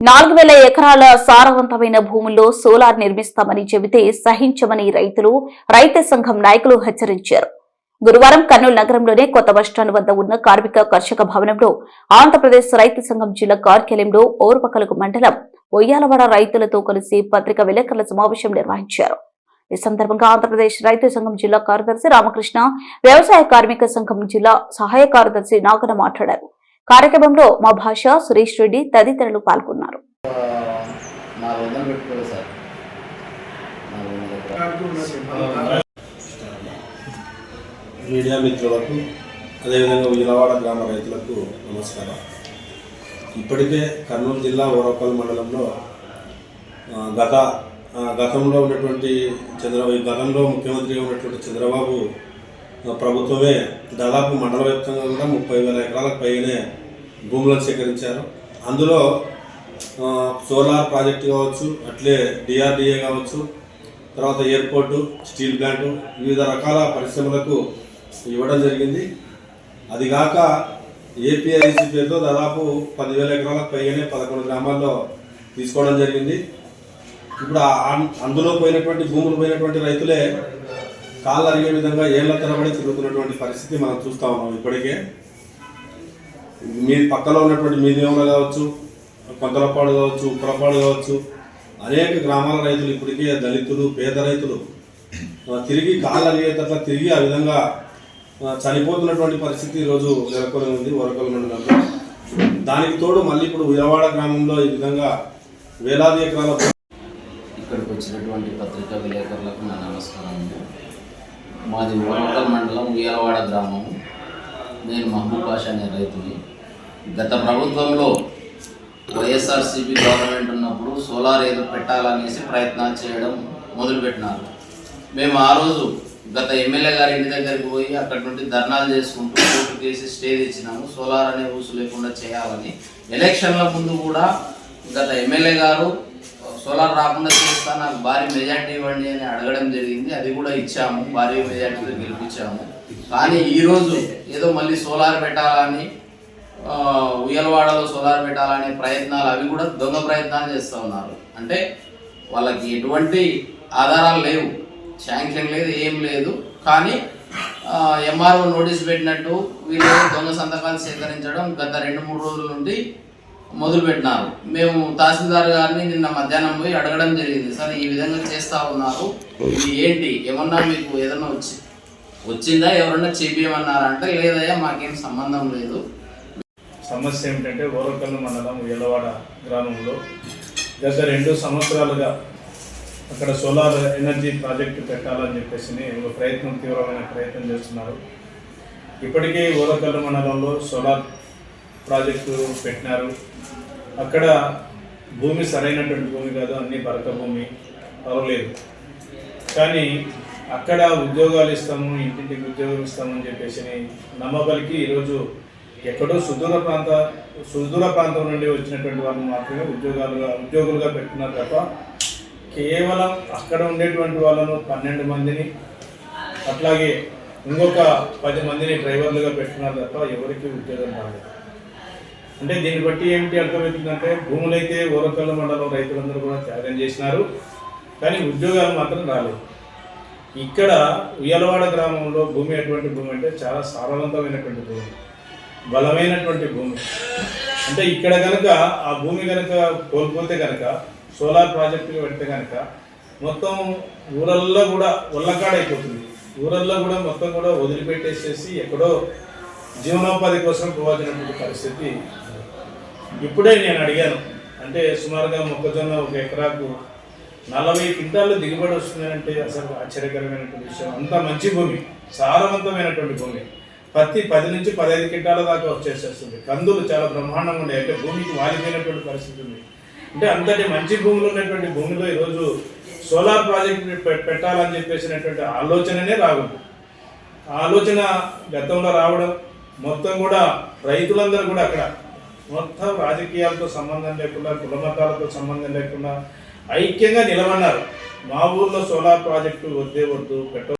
నాలుగు వేల ఎకరాల సారవంతమైన భూముల్లో సోలార్ నిర్మిస్తామని చెబితే సహించమని రైతులు రైతు సంఘం నాయకులు హెచ్చరించారు. గురువారం కర్నూలు నగరంలోనే కొత్త బస్టాండ్ వద్ద ఉన్న కార్మిక కర్షక భవనంలో ఆంధ్రప్రదేశ్ రైతు సంఘం జిల్లా కార్యాలయంలో ఓర్వకలుగు మండలం ఒయ్యాలవాడ రైతులతో కలిసి పత్రిక విలేకరుల సమావేశం నిర్వహించారు. ఈ సందర్భంగా ఆంధ్రప్రదేశ్ రైతు సంఘం జిల్లా కార్యదర్శి రామకృష్ణ వ్యవసాయ కార్మిక సంఘం జిల్లా సహాయ కార్యదర్శి నాగన మాట్లాడారు. కార్యక్రమంలో మా భాష సురేష్ రెడ్డి తదితరులు పాల్గొన్నారు. మీడియా మిత్రులకు అదేవిధంగా విజయవాడ గ్రామ రైతులకు నమస్కారం. ఇప్పటికే కర్నూలు జిల్లా ఓరపల్లి మండలంలో గత గతంలో ఉన్నటువంటి చంద్రబాబు గతంలో ముఖ్యమంత్రిగా ఉన్నటువంటి చంద్రబాబు ప్రభుత్వమే దాదాపు మండల వ్యాప్తంగా కూడా ముప్పై వేల ఎకరాలకు పైనే భూములను సేకరించారు. అందులో సోలార్ ప్రాజెక్టు కావచ్చు అట్లే డిఆర్డిఏ కావచ్చు తర్వాత ఎయిర్పోర్టు స్టీల్ ప్లాంటు వివిధ రకాల పరిశ్రమలకు ఇవ్వడం జరిగింది. అది కాక ఏపీఐసి పేరుతో దాదాపు పదివేల ఎకరాలకు పైగానే పదకొండు గ్రామాల్లో తీసుకోవడం జరిగింది. ఇప్పుడు అందులో పోయినటువంటి భూములు పోయినటువంటి రైతులే కాళ్ళు అరిగే విధంగా ఏళ్ళ తరబడి తిరుగుతున్నటువంటి పరిస్థితి మనం చూస్తా ఉన్నాం ఇప్పటికే. మీ పక్కలో ఉన్నటువంటి మీదేములు కావచ్చు కొంతలపాడు కావచ్చు ఉప్పలపాడు కావచ్చు అనేక గ్రామాల రైతులు ఇప్పటికే దళితులు పేద రైతులు తిరిగి కాళ్ళు అరిగేటట్ల తిరిగి ఆ విధంగా చనిపోతున్నటువంటి పరిస్థితి ఈరోజు నెలకొని ఉంది వరకల మండలంలో. దానికి తోడు మళ్ళీ ఇప్పుడు విజయవాడ గ్రామంలో ఈ విధంగా వేలాది ఎకరాల ఇక్కడికి వచ్చినటువంటి పత్రికా విలేకరులకు నా నమస్కారం మాది ఓరకల్ మండలం ఉయ్యాలవాడ గ్రామం. నేను మహబూబ్ పాషా అనే రైతుని. గత ప్రభుత్వంలో వైఎస్ఆర్సీపీ గవర్నమెంట్ ఉన్నప్పుడు సోలార్ ఏదో పెట్టాలనేసి ప్రయత్నాలు చేయడం మొదలుపెట్టినారు. మేము ఆ రోజు గత ఎమ్మెల్యే గారి ఇంటి దగ్గరికి పోయి అక్కడి నుండి ధర్నాలు చేసుకుంటూ కోర్టు కేసి స్టే తెచ్చినాము. సోలార్ అనే ఊసు లేకుండా చేయాలని ఎలక్షన్ల ముందు కూడా గత ఎమ్మెల్యే గారు సోలార్ రాకుండా చేస్తా నాకు భారీ మెజార్టీ ఇవ్వండి అని అడగడం జరిగింది. అది కూడా ఇచ్చాము భారీ మెజార్టీతో గెలిపించాము. కానీ ఈరోజు ఏదో మళ్ళీ సోలార్ పెట్టాలని ఉయ్యలవాడలో సోలార్ పెట్టాలనే ప్రయత్నాలు అవి కూడా దొంగ ప్రయత్నాలు చేస్తూ ఉన్నారు. అంటే వాళ్ళకి ఎటువంటి ఆధారాలు లేవు. శాంక్షన్ లేదు ఏం లేదు. కానీ ఎంఆర్ఓ నోటీస్ పెట్టినట్టు వీళ్ళు దొంగ సంతకాలు సేకరించడం గత రెండు మూడు రోజుల నుండి మొదలు పెట్టినారు మేము తహసీల్దార్ గారిని నిన్న మధ్యాహ్నం పోయి అడగడం జరిగింది. సార్ ఈ విధంగా చేస్తూ ఉన్నారు. ఇది ఏంటి? ఏమన్నా మీకు ఏదన్నా వచ్చి వచ్చిందా? ఎవరన్నా చేపియమన్నారంటే లేదయ్యా మాకేం సంబంధం లేదు. సమస్య ఏమిటంటే ఓరకల్లు మండలం ఎల్లవాడ గ్రామంలో గత రెండు సంవత్సరాలుగా అక్కడ సోలార్ ఎనర్జీ ప్రాజెక్టు పెట్టాలని చెప్పేసి ఒక ప్రయత్నం తీవ్రమైన ప్రయత్నం చేస్తున్నారు. ఇప్పటికే ఓరకల్లు మండలంలో సోలార్ ప్రాజెక్టు పెట్టినారు. అక్కడ భూమి సరైనటువంటి భూమి కాదు అన్ని భరత భూమి. అవ్వలేదు కానీ అక్కడ ఉద్యోగాలు ఇస్తాము ఇంటింటికి ఉద్యోగం ఇస్తామని చెప్పేసి నమ్మబలికి ఈరోజు ఎక్కడో సుదూర ప్రాంత సుదూర ప్రాంతం నుండి వచ్చినటువంటి వాళ్ళు మాత్రమే ఉద్యోగాలుగా ఉద్యోగులుగా పెట్టుకున్నారు తప్ప కేవలం అక్కడ ఉండేటువంటి వాళ్ళను పన్నెండు మందిని అట్లాగే ఇంకొక పది మందిని డ్రైవర్లుగా పెట్టుకున్నారు తప్ప ఎవరికి ఉద్యోగం రాలేదు. అంటే దీన్ని బట్టి ఏమిటి అర్థమవుతుందంటే భూములైతే ఓరకల్ల మండలం రైతులందరూ కూడా త్యాగం చేసినారు కానీ ఉద్యోగాలు మాత్రం రాలేదు. ఇక్కడ ఉయ్యలవాడ గ్రామంలో భూమి ఎటువంటి భూమి అంటే చాలా సారవంతమైనటువంటి భూమి. బలమైనటువంటి భూమి. అంటే ఇక్కడ కనుక ఆ భూమి కనుక కోల్పోతే కనుక సోలార్ ప్రాజెక్టులు పెడితే కనుక మొత్తం ఊరల్లో కూడా ఉల్లకాడైపోతుంది ఊరల్లో కూడా మొత్తం కూడా వదిలిపెట్టేసేసి ఎక్కడో జీవనోపాధి కోసం పోవాల్సినటువంటి పరిస్థితి ఇప్పుడే నేను అడిగాను అంటే సుమారుగా మొక్కజొన్న ఒక ఎకరాకు నలభై క్వింటాలు దిగుబడి వస్తుందంటే అసలు ఆశ్చర్యకరమైనటువంటి విషయం. అంత మంచి భూమి సారవంతమైనటువంటి భూమి. పత్తి పది నుంచి పదహైదు క్వింటాల దాకా వచ్చేసేస్తుంది. కందులు చాలా బ్రహ్మాండంగా ఉండే అంటే భూమికి వాలిపోయినటువంటి పరిస్థితి ఉంది. అంటే అంతటి మంచి భూములు ఉన్నటువంటి భూమిలో ఈరోజు సోలార్ ప్రాజెక్ట్ పెట్టాలని చెప్పేసినటువంటి ఆలోచననే రాకూడదు. ఆ ఆలోచన గతంలో రావడం మొత్తం కూడా రైతులందరూ కూడా అక్కడ మొత్తం రాజకీయాలతో సంబంధం లేకుండా కులమతాలతో సంబంధం లేకుండా ఐక్యంగా నిలబడినారు మా ఊర్లో సోలార్ ప్రాజెక్టు వద్దే వద్దు పెట్ట